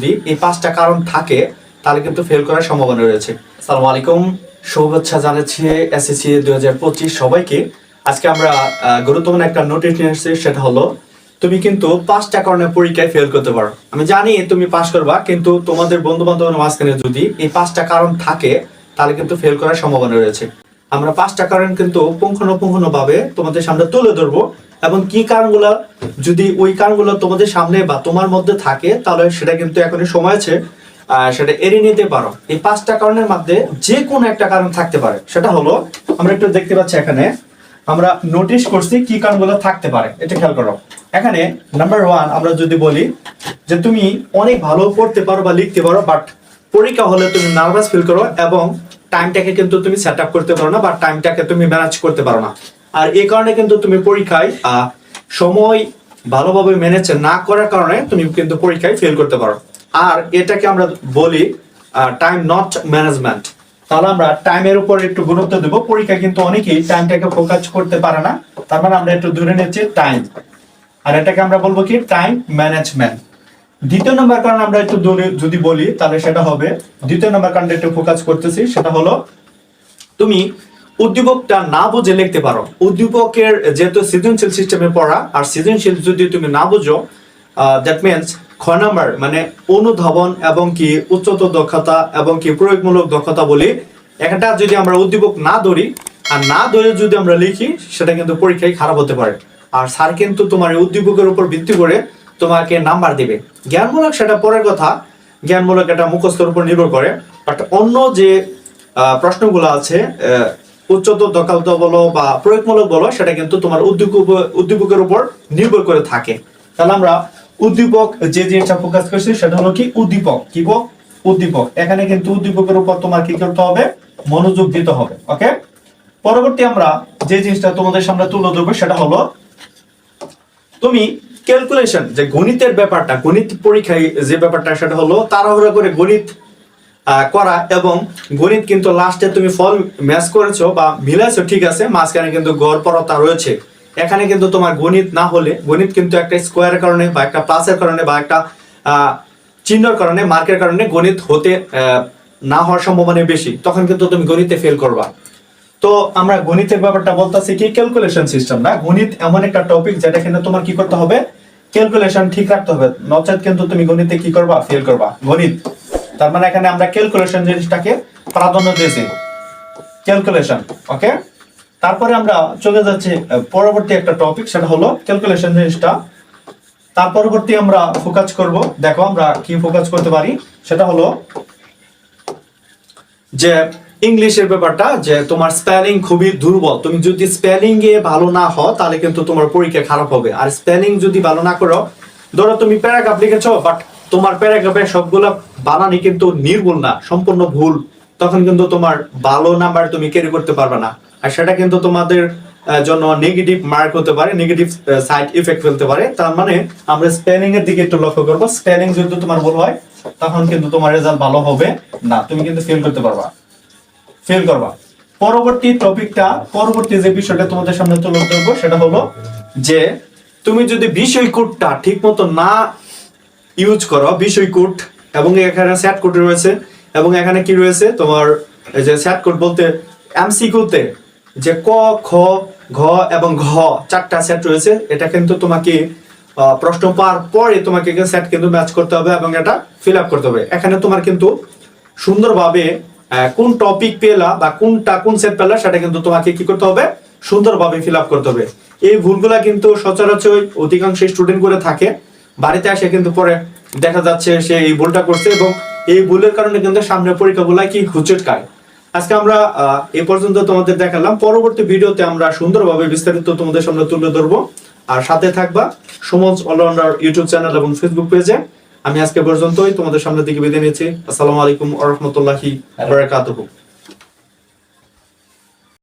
যদি এই পাঁচটা কারণ থাকে, তাহলে কিন্তু ফেল করার সম্ভাবনা রয়েছে। আসসালামু আলাইকুম, শুভেচ্ছা জানাচ্ছি এসএসসি দুই হাজার পঁচিশ সবাইকে। আজকে আমরা গুরুত্বপূর্ণ একটা নোটিশ নিয়ে এসেছি সেটা হলো, তুমি কিন্তু পাঁচটা কারণে পরীক্ষায় ফেল করতে পারো। আমি জানি তুমি পাস করবা, কিন্তু তোমাদের বন্ধু বান্ধবের মাঝখানে যদি এই পাঁচটা কারণ থাকে, তাহলে কিন্তু ফেল করার সম্ভাবনা রয়েছে। আমরা পাঁচটা কারণ কিন্তু পুঙ্খানুপুঙ্খানু ভাবে তোমাদের সামনে তুলে ধরবো। এবং কি কারণগুলো, যদি ওই কারণগুলো তোমাদের সামনে বা তোমার মধ্যে থাকে, তাহলে সেটা কিন্তু এখনই সময় আছে সেটা এড়িয়ে নিতে পারো। এই পাঁচটা কারণের মধ্যে যে কোনো একটা কারণ থাকতে পারে। সেটা হলো, আমরা একটু দেখতে পাচ্ছি এখানে, আমরা নোটিশ করছি কি কারণগুলো থাকতে পারে। এটা খেয়াল করো। এখানে নাম্বার ওয়ান আমরা যদি বলি যে তুমি অনেক ভালো পড়তে পারো বা লিখতে পারো বাট পরীক্ষা হলে তুমি নার্ভাস ফিল করো এবং টাইমটাকে কিন্তু তুমি সেট আপ করতে পারো না বা টাইমটাকে তুমি ম্যানেজ করতে পারো না। আর এই কারণে কিন্তু তুমি পরীক্ষায় সময় ভালোভাবে ম্যানেজ না করার কারণে তুমি কিন্তু পরীক্ষায় ফেল করতে পারো। আর এটাকে আমরা বলি টাইম নট ম্যানেজমেন্ট তাহলে আমরা টাইমের উপর একটু গুরুত্ব দেবো। পরীক্ষা কিন্তু অনেকেই টাইমটাকে ফোকাস করতে পারে না। তার মানে আমরা একটু দূরে নিচ্ছি টাইম আর এটাকে আমরা বলব কি? টাইম ম্যানেজমেন্ট দ্বিতীয় নম্বর কারণ আমরা একটু যদি বলি, তাহলে সেটা হবে, দ্বিতীয় নম্বর কারণটা একটু ফোকাস করতেছি, সেটা হলো, তুমি উদ্দীপকটা না বুঝে লিখতে পারো। উদ্দীপকের যেহেতু সৃজনশীল সিস্টেমে পড়া, আর সৃজনশীল যদি তুমি না বুঝো দ্যাট মিনস খ নাম্বার মানে অনুধাবন এবং কি উচ্চতর দক্ষতা এবং কি প্রয়োগমূলক দক্ষতা বলি একটা যদি আমরা উদ্দীপক না ধরি, আর না ধরে যদি আমরা লিখি, সেটা কিন্তু পরীক্ষায় খারাপ হতে পারে। আর স্যার কিন্তু তোমার উদ্দীপকের উপর ভিত্তি করে তোমাকে নাম্বার দিবে। জ্ঞানমূলক সেটা পরের কথা, জ্ঞানমূলক এটা মুখস্থের উপর নির্ভর করে বাট অন্য যে প্রশ্নগুলো আছে উচ্চতর দক্ষতা বলো বা প্রয়োগমূলক বলো, সেটা কিন্তু তোমার উদ্দীপ উদ্দীপকের উপর নির্ভর করে থাকে। তাহলে আমরা উদ্দীপক যে জিনিসটা ফোকাস করছি, সেটা হলো কি? উদ্দীপক। কি বল? উদ্দীপক। এখানে কিন্তু উদ্দীপকের উপর তোমার কি করতে হবে? মনোযোগ দিতে হবে, ওকে? পরবর্তী আমরা যে জিনিসটা তোমাদের সামনে তুলে ধরবো, সেটা হলো তুমি ক্যালকুলেশন যে গণিতের ব্যাপারটা, গণিত পরীক্ষায় যে ব্যাপারটা, সেটা হলো তাড়াহুড়া করে গণিত করা এবং গণিত কিন্তু লাস্টে তুমি ফল ম্যাচ করেছ বা মিলাইছো, ঠিক আছে, মাঝখানে কিন্তু গড় পরতা রয়েছে। এখানে কিন্তু তোমার গণিত না হলে, গণিত কিন্তু একটা স্কোয়ারের কারণে বা একটা প্লাসের কারণে বা একটা চিহ্নর কারণে মার্কের কারণে গণিত হতে না হওয়ার সম্ভাবনা বেশি। তখন কিন্তু তুমি গণিতে ফেল করবা। তো আমরা গণিতের ব্যাপারটা বলতেছি কি? ক্যালকুলেশন সিস্টেম না? গণিত এমন একটা টপিক যেটা কিন্তু তোমার কি করতে হবে? ক্যালকুলেশন ঠিক রাখতে হবে। নচেত কিন্তু তুমি গণিতে কি করবা? ফেল করবা। গণিত। তার মানে এখানে আমরা ক্যালকুলেশন জিনিসটাকে প্রাধান্য দিয়েছি। ক্যালকুলেশন ওকে তারপরে আমরা চলে যাচ্ছি পরবর্তী একটা টপিক সেটা হলো ক্যালকুলেশন জিনিসটা। তার পরবর্তী আমরা ফোকাস করব। দেখো আমরা কি ফোকাস করতে পারি? সেটা হলো যে ইংলিশের ব্যাপারটা, যে তোমার স্পেলিং খুবই দুর্বল। তুমি যদি স্পেলিং এ ভালো না হও, তাহলে কিন্তু তোমার পরীক্ষা খারাপ হবে। আর স্পেলিং যদি ভালো না করো, ধরো তুমি প্যারাগ্রাফ লিখেছো বাট তোমার প্যারাগ্রাফের সবগুলো বানানি কিন্তু নির্ভুল না, সম্পূর্ণ ভুল। তখন কিন্তু তোমার ভালো নাম্বার তুমি ক্যারি করতে পারবে না। আর সেটা কিন্তু তোমাদের জন্য নেগেটিভ মার্ক হতে পারে নেগেটিভ সাইড ইফেক্ট ফেলতে পারে। তার মানে আমরা স্পেলিং এর দিকে একটু লক্ষ্য করব। স্পেলিং যদি তোমার ভুল হয়, তখন কিন্তু তোমার রেজাল্ট ভালো হবে না। তুমি কিন্তু ফেল করতে পারবা। ফেল করবা। পরবর্তী টপিকটা পরবর্তী যে বিষয়টা তোমাদের সামনে তুলে ধরবো, সেটা হলো যে তুমি যদি বিষয় কোডটা ঠিক মতো না ইউজ করো, বিষয় কোড এবং এখানে স্যাট কোড রয়েছে, এবং এখানে কি রয়েছে? তোমার এই যে স্যাট কোড বলতে এমসিকিউতে যে ক, খ, ঘ এবং ঘ চারটা সেট রয়েছে, এটা কিন্তু তোমাকে প্রশ্ন পাওয়ার পরে তোমাকে সেট কিন্তু ম্যাচ করতে হবে এবং এটা ফিল আপ করতে হবে। এখানে তোমার কিন্তু সুন্দরভাবে কোন টপিক পেলা বা কোনটা কোন সেট পেলা সেটা কিন্তু তোমাকে কি করতে হবে? সুন্দরভাবে ফিল আপ করতে হবে। এই ভুলগুলা কিন্তু সচরাচর অধিকাংশ স্টুডেন্ট করে থাকে। বাড়িতে আসে কিন্তু পরে দেখা যাচ্ছে সে এই ভুলটা করছে এবং এই ভুলের কারণে কিন্তু সামনে পরীক্ষাগুলো কি হুচট খায় আজকে আমরা এ পর্যন্ত তোমাদের দেখালাম। পরবর্তী ভিডিওতে আমরা সুন্দরভাবে বিস্তারিত তোমাদের সামনে তুলে ধরবো। আর সাথে থাকবা সুমন অলরাউন্ডার ইউটিউব চ্যানেল এবং ফেসবুক পেজে। আমি আজকে পর্যন্তই তোমাদের সামনে দিকে বেঁধে নিয়েছি আসসালামু আলাইকুম ওয়া রাহমাতুল্লাহি